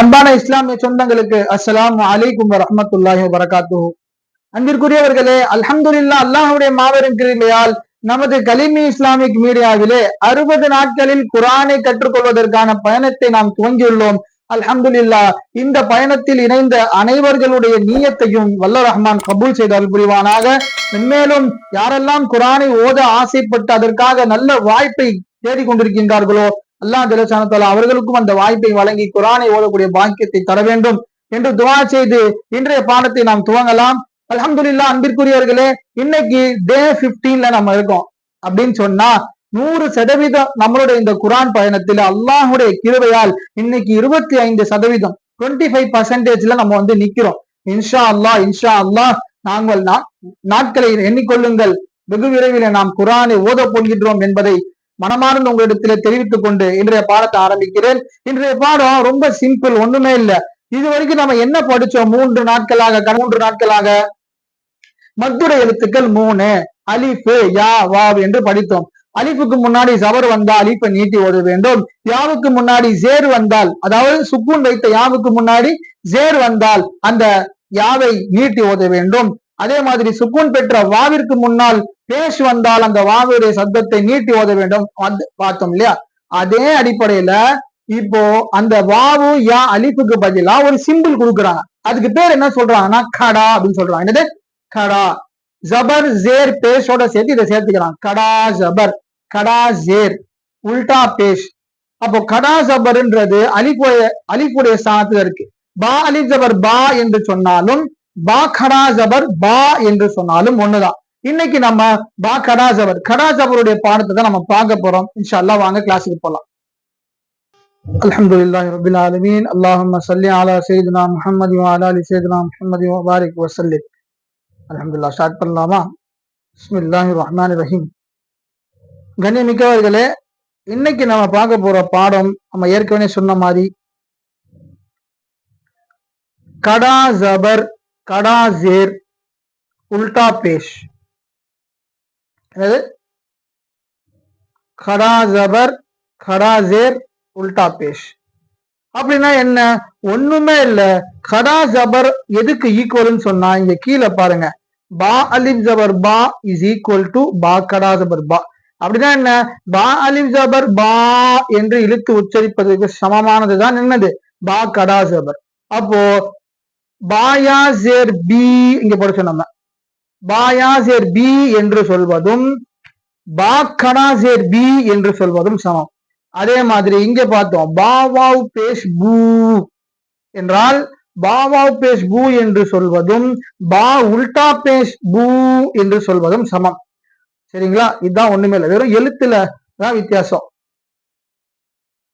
அன்பான இஸ்லாமிய சொந்தங்களுக்கு அஸ்லாம் அலைக்கும் வரஹ்மத்துல்லாஹி வரகாத்து அன்பிற்குரியவர்களே அல்ஹம்துலில்லா அல்லாஹுடைய மாபெரும் கிருமையால் நமது கலிமி இஸ்லாமிக் மீடியாவிலே அறுபது நாட்களில் குரானை கற்றுக்கொள்வதற்கான பயணத்தை நாம் துவங்கியுள்ளோம். அல்ஹம்துலில்லா இந்த பயணத்தில் இணைந்த அனைவர்களுடைய நீயத்தையும் வல்ல ரஹ்மான் கபூல் செய்து புரிவானாக மென்மேலும் யாரெல்லாம் குரானை ஓத ஆசைப்பட்டு அதற்காக நல்ல வாய்ப்பை தேடிக் கொண்டிருக்கின்றார்களோ அல்லாஹ் ஜலசானத்தால அவர்களுக்கும் அந்த வாய்ப்பை வழங்கி குரானை ஓதக்கூடிய பாக்கியத்தை தர வேண்டும் என்று துவா செய்து இன்றைய பாடத்தை நாம் துவங்கலாம். அலமதுல்லா அன்பிற்குரியவர்களே இன்னைக்கு டே 15ல நம்ம இருக்கோம். அப்படின்னு சொன்னா நூறு சதவீதம் நம்மளுடைய இந்த குரான் பயணத்துல அல்லாஹுடைய கிருவையால் இன்னைக்கு இருபத்தி ஐந்து சதவீதம் டுவெண்ட்டி ஃபைவ் பர்சன்டேஜ்ல நம்ம வந்து நிக்கிறோம். இன்ஷா அல்லாஹ் இன்ஷா அல்லாஹ் நாங்கள் நாட்களை எண்ணிக்கொள்ளுங்கள். வெகு விரைவில் நாம் குரானை ஓதப் போகின்றோம் என்பதை மனமார்ந்த உங்களிடத்திலே தெரிவித்துக் கொண்டு இன்றைய பாடத்தை ஆரம்பிக்கிறேன். இன்றைய பாடம் ரொம்ப சிம்பிள் ஒண்ணுமே இல்ல. இது வரைக்கும் நம்ம என்ன படிச்சோம்? மூன்று நாட்களாக மூன்று நாட்களாக? மத்துரை எழுத்துக்கள் மூணு. அலிஃபு யா வாவ் என்று படித்தோம். அலிஃபுக்கு முன்னாடி சவர் வந்தால் அலிஃபை நீட்டி ஓத வேண்டும். யாவுக்கு முன்னாடி ஜேர் வந்தால் அதாவது சுக்குன் வைத்த யாவுக்கு முன்னாடி ஜேர் வந்தால் அந்த யாவை நீட்டி ஓத வேண்டும். அதே மாதிரி சுக்கூன் பெற்ற வாவிற்கு முன்னால் பேஷ் வந்தால் அந்த வாவுடைய சத்தத்தை நீட்டி ஓத வேண்டும். பார்த்தோம் இல்லையா? அதே அடிப்படையில இப்போ அந்த வாவு யா அலிப்புக்கு பதிலா ஒரு சிம்பிள் கொடுக்குறாங்க. அதுக்கு பேர் என்ன சொல்றாங்கன்னா கடா அப்படின்னு சொல்றாங்க. என்னது? கடா. ஜபர் ஜேர் பேஷோட சேர்த்து இதை சேர்த்துக்கிறான் கடா ஜபர். கடா ஜேர். உல்டா பேஷ். அப்போ கடா ஜபர்ன்றது அலிப்புடைய அலிப்புடைய ஸ்தானத்துல இருக்கு. பா அலி ஜபர் பா என்று சொன்னாலும் பா கடா ஜபர் பா என்று சொன்னாலும் ஒண்ணுதான். இன்னைக்கு நம்ம பா கடா ஜபர். கடா ஜபருடைய பாடத்தை தான் நம்ம பார்க்க போறோம். இன்ஷால்லா வாங்க கிளாஸுக்கு போலாம். அலமதுல்லாஹ் ரபில் ஆலமீன். அல்லாஹம் ஸ்டார்ட் பண்ணலாமா? ரஹீம். கண்ணியமிக்கவர்களே இன்னைக்கு நம்ம பார்க்க போற பாடம் நம்ம ஏற்கனவே சொன்ன மாதிரி கடா ஜபர் கடா ஜேர் உல்டா பேஷ். என்னது கடா ஜபர் கடா ஜேர் உல்டா பேஷ். அப்படின்னா என்ன? ஒண்ணுமே இல்ல. கடா ஜபர் எதுக்கு ஈக்குவல்னு சொன்னா இங்க கீழே பாருங்க. பா அலிப் ஜபர் பா இஸ் ஈக்குவல் டு பா கடா ஜபர் பா. அப்படின்னா என்ன? பா அலிப் ஜபர் பா என்று இழுத்து உச்சரிப்பதற்கு சமமானதுதான் என்னது? பா கடா ஜபர் அப்போ பாயாசேர் பி இங்க படிச்சோம் நம்ம பாயாசேர் பி என்று சொல்வதும் பா பி என்று சொல்வதும் சமம். அதே மாதிரி இங்க பார்த்தோம் பாவாவ் பேஷ் பூ என்றால் பாவாவ் பேஷ் பூ என்று சொல்வதும் பா உல்டா பேஷ் பூ என்று சொல்வதும் சமம். சரிங்களா? இதுதான் ஒண்ணுமே இல்லை. வெறும் எழுத்துல தான் வித்தியாசம்.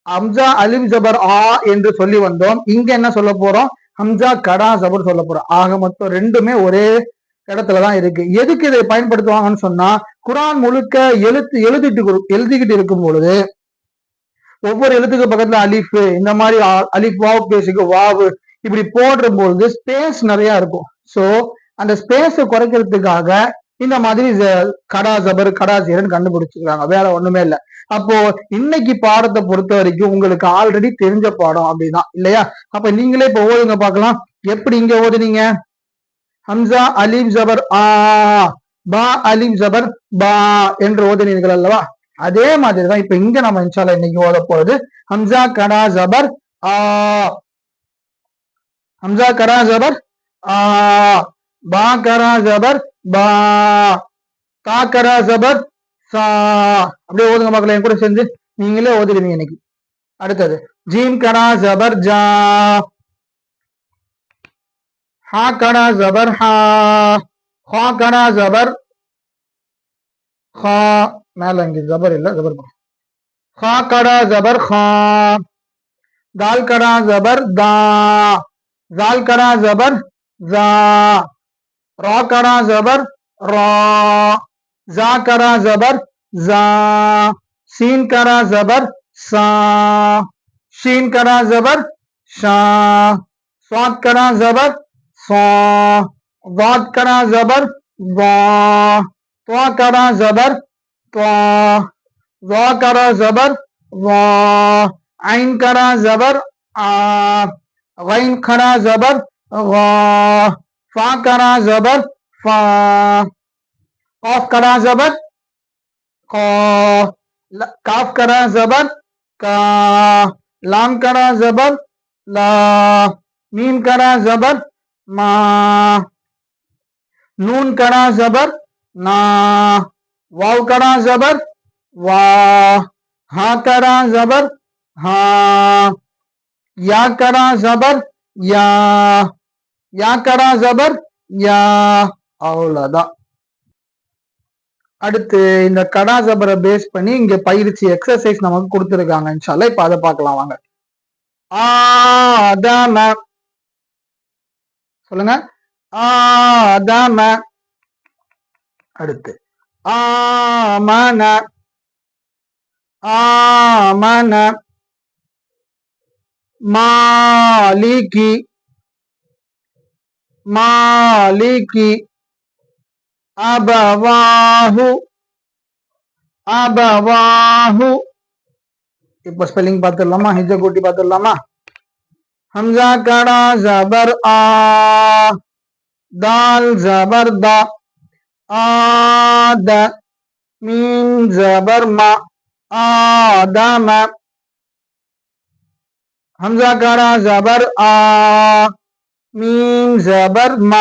அம்சா அலிம் ஜபர் ஆ என்று சொல்லி வந்தோம். இங்க என்ன சொல்ல போறோம்? ஹம்சா கடா ஜபர் சொல்ல போறோம். ஆக மொத்தம் ரெண்டுமே ஒரே இடத்துலதான் இருக்கு. எதுக்கு இதை பயன்படுத்துவாங்கன்னு சொன்னா குரான் முழுக்க எழுத்து எழுதிட்டு எழுதிக்கிட்டு இருக்கும் பொழுது ஒவ்வொரு எழுத்துக்கு பக்கத்துல அலிஃபு இந்த மாதிரி அலிஃப் வாவ் பேசுக்கு வாவு இப்படி போடுற பொழுது ஸ்பேஸ் நிறைய இருக்கும். சோ அந்த ஸ்பேஸை குறைக்கிறதுக்காக இந்த மாதிரி கடா ஜபர் கடா ஜீரன் கண்டுபிடிச்சிருக்காங்க. வேற ஒண்ணுமே இல்லை. அப்போ இன்னைக்கு பாடத்தை பொறுத்த வரைக்கும் உங்களுக்கு ஆல்ரெடி தெரிஞ்ச பாடம் அப்படிதான் இல்லையா? அப்ப நீங்களே இப்ப ஓதுங்க பார்க்கலாம். எப்படி இங்க ஓதுனீங்க? ஹம்சா அலீம் ஜபர் ஆ பா அலீம் ஜபர் பா என்று ஓதுனீர்கள் அல்லவா? அதே மாதிரி தான் இப்ப இங்க நம்ம இன்ஷால இன்னைக்கு ஓத போறது. ஹம்சா கடா ஜபர் ஆ. ஹம்சா கடா ஜபர் ஆ. பா கரா ஜபர் பா. கா கரா ஜபர் சா அப்படியே ஓதுங்க மக்கள் என் கூட சேர்ந்து நீங்களே ஓதுடுவீங்க இன்னைக்கு. அடுத்தது ஜீம் கடா ஜபர் ஜா. ஹா கடா ஜபர் ஹா. ஹா கடா ஜபர் ஹா. மேல இங்க ஜபர் இல்ல ஜபர் ஹா கடா ஜபர் ஹா. தால் கடா ஜபர் தா. ஜால் கடா ஜபர் ஜா ரா கடா ஜபர் ரா. زا کرا زبر زا سین کرا زبر سا شین کرا زبر شا سواد کرا زبر سا واد کرا زبر وا تو کرا زبر تو وا کرا زبر وا عین کرا زبر آ غین کھڑا زبر غا فا کرا زبر فا قاف کرا زبر کاف کرا زبر کا لام کرا زبر، لا، میم کرا زبر، ما، نون کرا زبر، نا، واو کرا زبر، وا، ہا کرا زبر، ہا، یا کرا زبر، یا یا کرا زبر، یا اولادا அடுத்து இந்த கடாசபரை பேஸ் பண்ணி இங்க பயிற்சி எக்ஸசைஸ் நமக்கு கொடுத்துருக்காங்க இன்ஷால்ல இப்ப அதை பார்க்கலாம் வாங்க. ஆதாம. சொல்லுங்க. ஆதாம. அடுத்து. ஆமன. ஆமன. மாலிகி. மாலிகி. அபவாஹு அபவாஹு இப்ப ஸ்பெல்லிங் பார்த்துடலாமா ஹிஜ கூட்டி பார்த்துடலாமா ஹம்சா கடா ஜபர் ஆ தால் ஜபர் தா ஆத மீன் ஜபர் மா ஆதம ஹம்சா காரா ஜபர் ஆ மீம் ஜபர் ம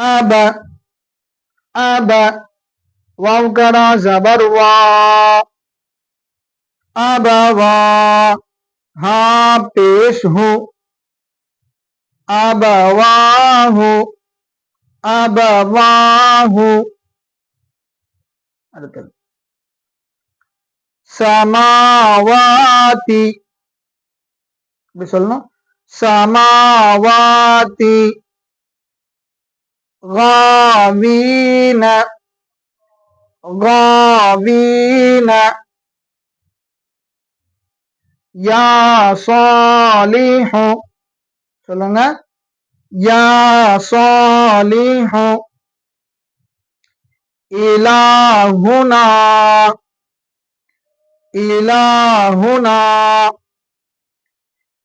آب آب واو کرا زبر وا آب وا ہاں پیش ہو آب واہ آب واہ سماواتی بھی سماواتی غاوين غاوين யா சாலிஹு சொல்லுங்க யா சாலிஹு இலாஹுனா இலாஹுனா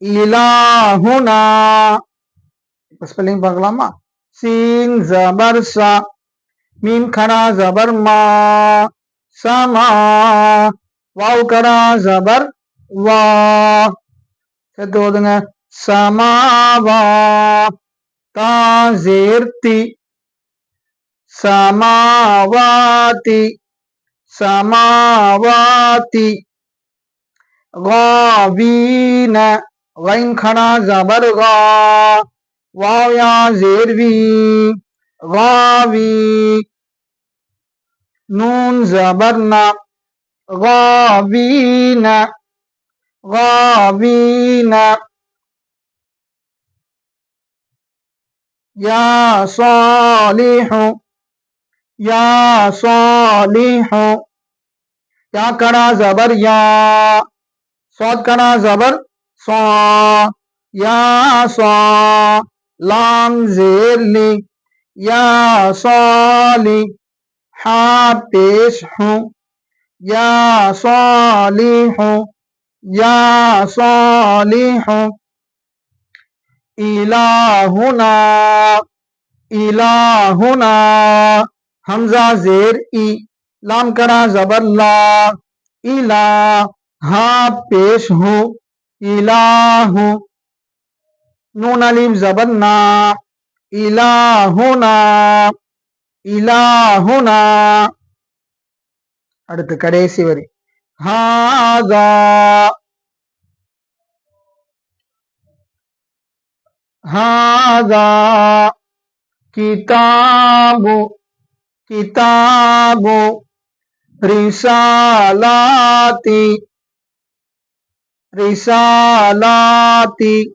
இலாஹுனா இப்ப ஸ்பெல்லிங் பார்க்கலாமா சீன் ஜபர் சா மீம் கரா ஜபர் மா சமா வாவ் கரா ஜபர் வா சேர்த்து ஓதுங்க சமாவா தாசேர்த்தி சமாவாதி சமாவாதி غاوين غين خنا زبر واو یا زیر وی واوی نون زبرنا غاوین غاوین یا صالح یا صالح یا کڑا زبر یا سود کڑا زبر سو یا سو لام زير لي يا صالح حا پیش ہوں، یا صالح یا صالح الہنا الہنا، حمزہ زیر ای، لام کرا زبر لا، الہ ہاں پیش ہوں الہ নুন আলিম জবর না இலாஹுனா. இலாஹுனா. அடுத்து கடைசி வரி. ஹாதா. ஹாதா. கிதாபு. கிதாபு. ரிசாலாதி ரிசாலாதி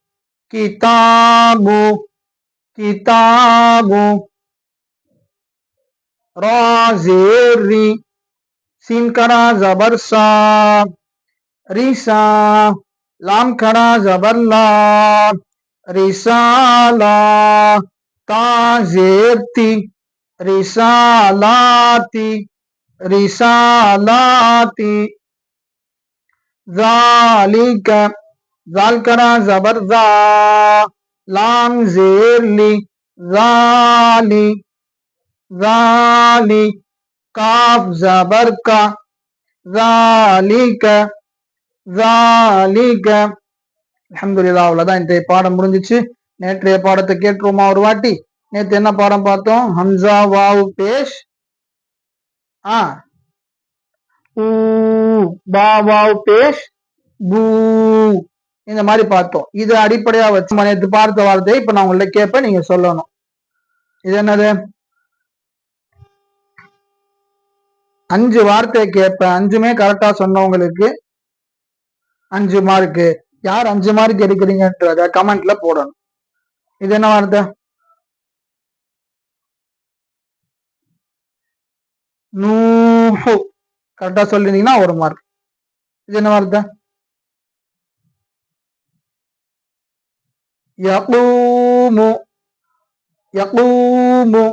کتاب کتاب را زیر ری سین کرا زبر سا ریسا لام کرا زبر لا رسالہ تا زیر تی رسالاتی رسالاتی ذالک ஜால்கரா ஜபர்தா லாங் ஜேர்லி ஜாலி ஜாலி காப் ஜபர்கா ஜாலிக ஜாலிக அஹமதுல்லா அவ்வளோதான் இன்றைய பாடம் முடிஞ்சிச்சு நேற்றைய பாடத்தை கேட்டுருமா ஒரு வாட்டி நேற்று என்ன பாடம் பார்த்தோம் ஹம்சா வாவு பேஷ் ஆ வாவ் பேஷ் பூ இந்த மாதிரி பார்த்தோம். இது அடிப்படையா வச்சு நம்ம நேற்று பார்த்த வார்த்தையை இப்ப நான் உங்கள்ட்ட கேட்பேன் நீங்க சொல்லணும். இது என்னது? அஞ்சு வார்த்தையை கேட்பேன் அஞ்சுமே கரெக்டா சொன்னவங்களுக்கு அஞ்சு மார்க்கு யார் அஞ்சு மார்க் எடுக்கிறீங்கன்றத கமெண்ட்ல போடணும். இது என்ன வார்த்தை? நூஹு கரெக்டா சொல்லிருந்தீங்கன்னா ஒரு மார்க் இது என்ன வார்த்தை? யகூமு யகூமு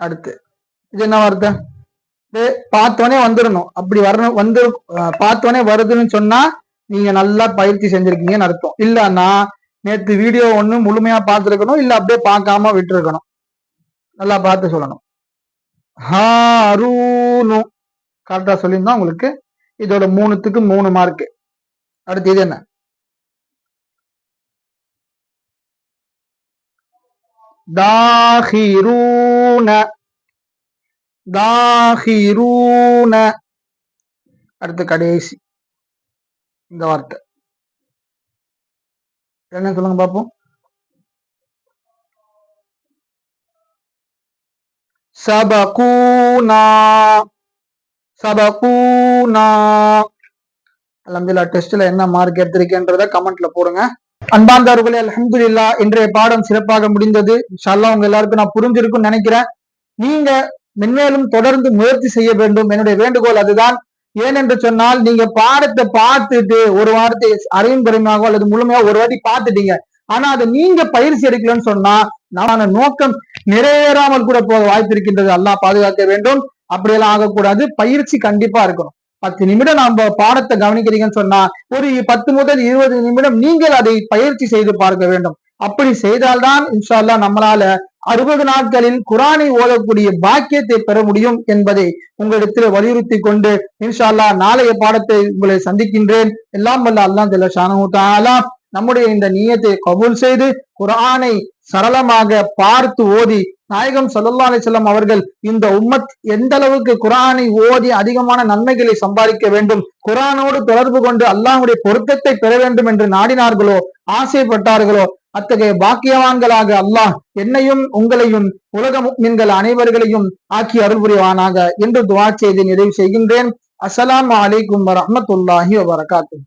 அடுத்து இது என்ன வார்த்தை? பார்த்தோன்னே வந்துடணும் அப்படி வரணும் வந்து பார்த்தோன்னே வருதுன்னு சொன்னா நீங்க நல்லா பயிற்சி செஞ்சிருக்கீங்கன்னு அர்த்தம். இல்லன்னா நேத்து வீடியோ ஒண்ணு முழுமையா பார்த்துருக்கணும் இல்ல அப்படியே பார்க்காம விட்டுருக்கணும். நல்லா பார்த்து சொல்லணும். ஹாரூனு. கரெக்டா சொல்லியிருந்தா உங்களுக்கு இதோட மூணுத்துக்கு மூணு மார்க் அடுத்து இது என்ன? தாஹிரூன தாஹிரூன அடுத்து கடைசி இந்த வார்த்தை. என்ன சொல்லுங்க பாப்போம்? சபகூனா சபகூனா. அலமதுல்லா டெஸ்ட்ல என்ன மார்க் எடுத்திருக்கேன்றத கமெண்ட்ல போடுங்க. அன்பார்ந்தவர்களே அலமதுல்லா இன்றைய பாடம் சிறப்பாக முடிந்தது. இன்ஷால்லா உங்க எல்லாருக்கும் நான் புரிஞ்சிருக்கும்னு நினைக்கிறேன். நீங்க மென்மேலும் தொடர்ந்து முயற்சி செய்ய வேண்டும். என்னுடைய வேண்டுகோள் அதுதான். ஏனென்று சொன்னால் நீங்க பாடத்தை பார்த்துட்டு ஒரு வாரத்தை அரையும் பெருமையாகவோ அல்லது முழுமையா ஒரு வாட்டி பார்த்துட்டீங்க. ஆனா அதை நீங்க பயிற்சி எடுக்கலன்னு சொன்னா நான் நோக்கம் நிறைவேறாமல் கூட போக வாய்ப்பு இருக்கின்றது. அல்லா பாதுகாக்க வேண்டும். அப்படியெல்லாம் ஆகக்கூடாது. பயிற்சி கண்டிப்பா இருக்கணும். பத்து நிமிடம் நாம பாடத்தை கவனிக்கிறீங்கன்னு சொன்னா ஒரு பத்து முதல் இருபது நிமிடம் நீங்கள் அதை பயிற்சி செய்து பார்க்க வேண்டும். அப்படி செய்தால்தான் இன்ஷா அல்லாஹ் நம்மளால அறுபது நாட்களில் குரானை ஓதக்கூடிய பாக்கியத்தை பெற முடியும் என்பதை உங்களிடத்தில் வலியுறுத்தி கொண்டு இன்ஷா அல்லாஹ் நாளைய பாடத்தை உங்களை சந்திக்கின்றேன். எல்லாம் வல்ல அல்லாஹ் தில்ல ஷானஹு நம்முடைய இந்த நீயத்தை கபூல் செய்து குர்ஆனை சரளமாக பார்த்து ஓதி நாயகம் ஸல்லல்லாஹு அலைஹி அவர்கள் இந்த உம்மத் எந்த அளவுக்கு குரானை ஓதி அதிகமான நன்மைகளை சம்பாதிக்க வேண்டும்? குரானோடு தொடர்பு கொண்டு அல்லாஹுடைய பொருத்தத்தை பெற வேண்டும் என்று நாடினார்களோ ஆசைப்பட்டார்களோ அத்தகைய பாக்கியவான்களாக அல்லாஹ் என்னையும் உங்களையும் உலக முக்மின்கள் அனைவர்களையும் ஆக்கி அருள் புரிவானாக என்று துவா செய்து நிறைவு செய்கின்றேன். அஸ்லாம் வலைக்கும் வரமத்துல்லாஹி வபரகாத்துஹு.